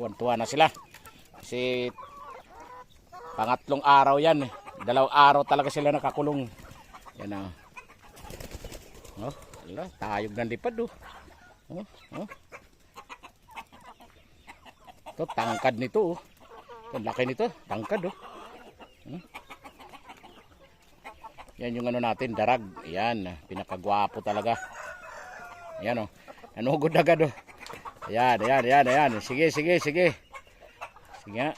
Tuwan-tuwa na sila. Kasi pangatlong araw yan. eh. Dalawang araw talaga sila nakakulong. Yan na. Oh, ala, tayog ng lipad oh. Oh, oh. Ito, tangkad nito oh. Ang laki nito, tangkad oh. Hmm? Yan yung ano natin, darag. Yan, pinakagwapo talaga. Yan oh. Nanugod agad oh. Ayan, ayan, ayan, ayan. Sige, sige, sige. Sige nga.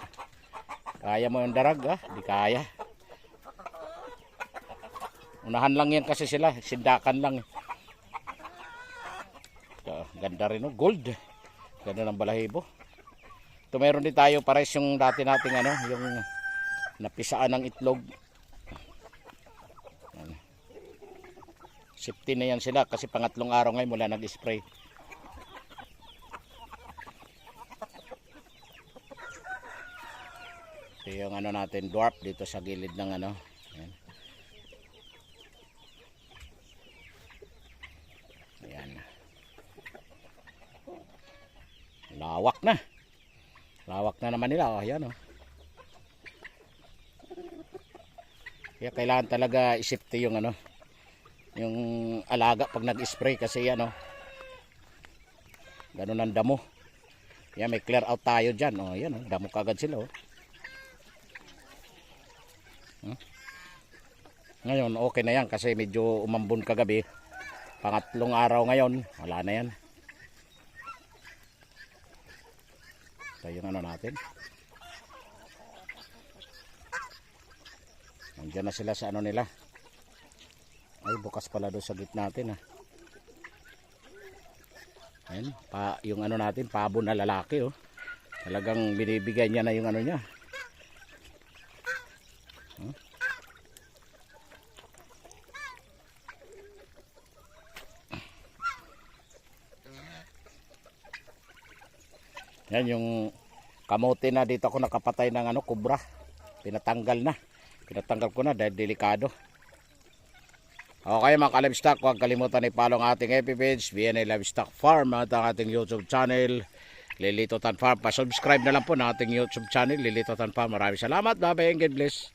Kaya mo yung darag ah? Di kaya. Unahan lang yan kasi sila. Sindakan lang. Ah, ganda rin oh. Gold. Ganda ng balahibo. Ito meron din tayo pares yung dati nating ano, yung napisaan ng itlog. Safety na yan sila kasi pangatlong araw ngayon mula nag-spray. Ito yung ano natin dwarf dito sa gilid ng ano. Yan. Ayan. Lawak na. Lawak na naman nila. Oh, ayan oh. Kaya kailangan talaga isipte yung ano, yung alaga pag nag-spray kasi ano, ganun ang damo. Yan, may clear out tayo dyan. Oh, yan, oh, damo kagad sila. Oh. Hmm? Ngayon, okay na yan kasi medyo umambon kagabi. Pangatlong araw ngayon, wala na yan. Ito yung ano natin. Nandiyan na sila sa ano nila. Ay, bukas pala doon sa gitna natin ah. Ayan, pa, yung ano natin, pabo na lalaki oh. Talagang binibigay niya na yung ano niya. Yan yung kamote na dito ako nakapatay ng ano, kubra. Pinatanggal na. Pinatanggal ko na dahil delikado. Okay mga ka-livestock, huwag kalimutan i-follow ang ating FB page, VNA Livestock Farm at ang ating YouTube channel, Lilito Tan Farm. Pa-subscribe na lang po ng ating YouTube channel, Lilito Tan Farm. Maraming salamat. Bye-bye and God bless.